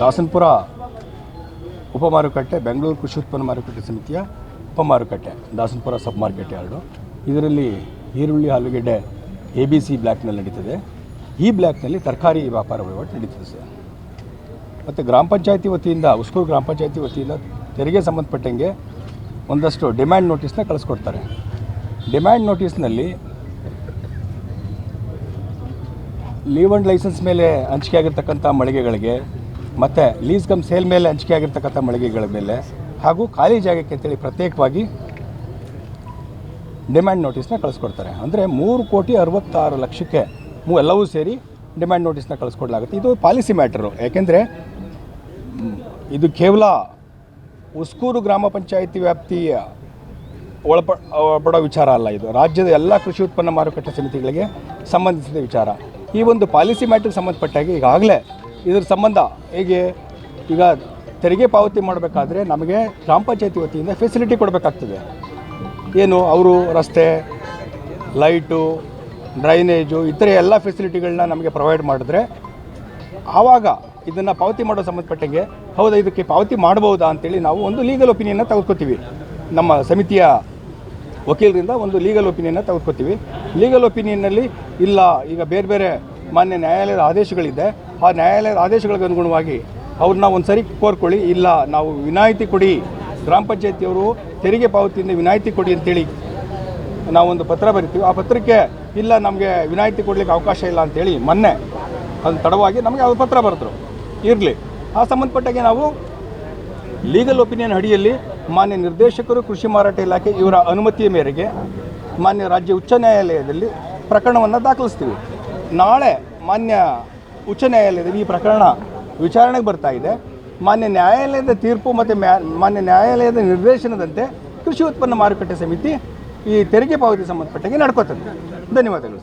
ದಾಸನಪುರ ಉಪಮಾರುಕಟ್ಟೆ, ಬೆಂಗಳೂರು ಕೃಷಿ ಉತ್ಪನ್ನ ಮಾರುಕಟ್ಟೆ ಸಮಿತಿಯ ಉಪಮಾರುಕಟ್ಟೆ, ದಾಸನಪುರ ಸಬ್ ಮಾರ್ಕೆಟ್ ಎರಡು. ಇದರಲ್ಲಿ ಈರುಳ್ಳಿ, ಆಲೂಗೆಡ್ಡೆ, ಎ ಬಿ ಸಿ ಬ್ಲ್ಯಾಕ್ನಲ್ಲಿ ನಡೀತದೆ. ಈ ಬ್ಲ್ಯಾಕ್ನಲ್ಲಿ ತರಕಾರಿ ವ್ಯಾಪಾರ ವಹಿವಾಟು ನಡೀತದೆ ಸರ್. ಮತ್ತು ಗ್ರಾಮ ಪಂಚಾಯತಿ ವತಿಯಿಂದ ಉಸ್ಕೂರು ಗ್ರಾಮ ಪಂಚಾಯತಿ ವತಿಯಿಂದ ತೆರಿಗೆ ಸಂಬಂಧಪಟ್ಟಂಗೆ ಒಂದಷ್ಟು ಡಿಮ್ಯಾಂಡ್ ನೋಟಿಸ್ನ ಕಳಿಸ್ಕೊಡ್ತಾರೆ. ಡಿಮ್ಯಾಂಡ್ ನೋಟಿಸ್ನಲ್ಲಿ ಲೀವ್ ಅಂಡ್ ಲೈಸೆನ್ಸ್ ಮೇಲೆ ಹಂಚಿಕೆ ಆಗಿರ್ತಕ್ಕಂಥ ಮಳಿಗೆಗಳಿಗೆ ಮತ್ತು ಲೀಸ್ ಕಮ್ ಸೇಲ್ ಮೇಲೆ ಹಂಚಿಕೆ ಆಗಿರ್ತಕ್ಕಂಥ ಮಳಿಗೆಗಳ ಮೇಲೆ ಹಾಗೂ ಖಾಲಿ ಜಾಗಕ್ಕೆ ಅಂತೇಳಿ ಪ್ರತ್ಯೇಕವಾಗಿ ಡಿಮ್ಯಾಂಡ್ ನೋಟಿಸ್ನ ಕಳಿಸ್ಕೊಡ್ತಾರೆ. ಅಂದರೆ ಮೂರು ಕೋಟಿ ಅರವತ್ತಾರು ಲಕ್ಷಕ್ಕೆ ಮೂ ಎಲ್ಲವೂ ಸೇರಿ ಡಿಮ್ಯಾಂಡ್ ನೋಟಿಸ್ನ ಕಳಿಸ್ಕೊಡ್ಲಾಗುತ್ತೆ. ಇದು ಪಾಲಿಸಿ ಮ್ಯಾಟ್ರು ಯಾಕೆಂದರೆ ಇದು ಕೇವಲ ಉಸ್ಕೂರು ಗ್ರಾಮ ಪಂಚಾಯಿತಿ ವ್ಯಾಪ್ತಿಯ ಒಳಪ ಒಳಪಡೋ ವಿಚಾರ ಅಲ್ಲ ಇದು. ರಾಜ್ಯದ ಎಲ್ಲ ಕೃಷಿ ಉತ್ಪನ್ನ ಮಾರುಕಟ್ಟೆ ಸಮಿತಿಗಳಿಗೆ ಸಂಬಂಧಿಸಿದ ವಿಚಾರ. ಈ ಒಂದು ಪಾಲಿಸಿ ಮ್ಯಾಟ್ರಿಗೆ ಸಂಬಂಧಪಟ್ಟಾಗಿ ಈಗಾಗಲೇ ಇದ್ರ ಸಂಬಂಧ ಹೇಗೆ? ಈಗ ತೆರಿಗೆ ಪಾವತಿ ಮಾಡಬೇಕಾದ್ರೆ ನಮಗೆ ಗ್ರಾಮ ಪಂಚಾಯತಿ ವತಿಯಿಂದ ಫೆಸಿಲಿಟಿ ಕೊಡಬೇಕಾಗ್ತದೆ. ಏನು? ಅವರು ರಸ್ತೆ, ಲೈಟು, ಡ್ರೈನೇಜು ಇತರೆ ಎಲ್ಲ ಫೆಸಿಲಿಟಿಗಳನ್ನ ನಮಗೆ ಪ್ರೊವೈಡ್ ಮಾಡಿದ್ರೆ ಆವಾಗ ಇದನ್ನು ಪಾವತಿ ಮಾಡೋ ಸಂಬಂಧಪಟ್ಟಂಗೆ, ಹೌದಾ, ಇದಕ್ಕೆ ಪಾವತಿ ಮಾಡ್ಬೋದಾ ಅಂತೇಳಿ ನಾವು ಒಂದು ಲೀಗಲ್ ಒಪಿನಿಯನ್ನ ತೆಗೆದುಕೊತೀವಿ. ನಮ್ಮ ಸಮಿತಿಯ ವಕೀಲರಿಂದ ಒಂದು ಲೀಗಲ್ ಒಪಿನಿಯನ್ನ ತೆಗೆದುಕೊತೀವಿ. ಲೀಗಲ್ ಒಪಿನಿಯನ್ನಲ್ಲಿ ಇಲ್ಲ, ಈಗ ಬೇರೆ ಬೇರೆ ಮಾನ್ಯ ನ್ಯಾಯಾಲಯದ ಆದೇಶಗಳಿದೆ. ಆ ನ್ಯಾಯಾಲಯದ ಆದೇಶಗಳಿಗೆ ಅನುಗುಣವಾಗಿ ಅವ್ರನ್ನ ಒಂದು ಸರಿ ಕೋರ್ಕೊಳ್ಳಿ ಇಲ್ಲ, ನಾವು ವಿನಾಯಿತಿ ಕೊಡಿ. ಗ್ರಾಮ ಪಂಚಾಯತಿಯವರು ತೆರಿಗೆ ಪಾವತಿಯಿಂದ ವಿನಾಯಿತಿ ಕೊಡಿ ಅಂತೇಳಿ ನಾವೊಂದು ಪತ್ರ ಬರಿತೀವಿ. ಆ ಪತ್ರಕ್ಕೆ, ಇಲ್ಲ, ನಮಗೆ ವಿನಾಯಿತಿ ಕೊಡಲಿಕ್ಕೆ ಅವಕಾಶ ಇಲ್ಲ ಅಂತೇಳಿ ಮೊನ್ನೆ ಅದು ತಡವಾಗಿ ನಮಗೆ ಅದು ಪತ್ರ ಬರೆದ್ರು. ಇರಲಿ. ಆ ಸಂಬಂಧಪಟ್ಟಾಗೆ ನಾವು ಲೀಗಲ್ ಒಪಿನಿಯನ್ ಅಡಿಯಲ್ಲಿ ಮಾನ್ಯ ನಿರ್ದೇಶಕರು, ಕೃಷಿ ಮಾರಾಟ ಇಲಾಖೆ ಇವರ ಅನುಮತಿಯ ಮೇರೆಗೆ ಮಾನ್ಯ ರಾಜ್ಯ ಉಚ್ಚ ನ್ಯಾಯಾಲಯದಲ್ಲಿ ಪ್ರಕರಣವನ್ನು ದಾಖಲಿಸ್ತೀವಿ. ನಾಳೆ ಮಾನ್ಯ ಉಚ್ಚ ನ್ಯಾಯಾಲಯದ ಈ ಪ್ರಕರಣ ವಿಚಾರಣೆಗೆ ಬರ್ತಾ ಇದೆ. ಮಾನ್ಯ ನ್ಯಾಯಾಲಯದ ತೀರ್ಪು ಮತ್ತು ಮಾನ್ಯ ನ್ಯಾಯಾಲಯದ ನಿರ್ದೇಶನದಂತೆ ಕೃಷಿ ಉತ್ಪನ್ನ ಮಾರುಕಟ್ಟೆ ಸಮಿತಿ ಈ ತೆರಿಗೆ ಪಾವತಿ ಸಂಬಂಧಪಟ್ಟಂಗೆ ನಡ್ಕೋತದೆ ಧನ್ಯವಾದಗಳು.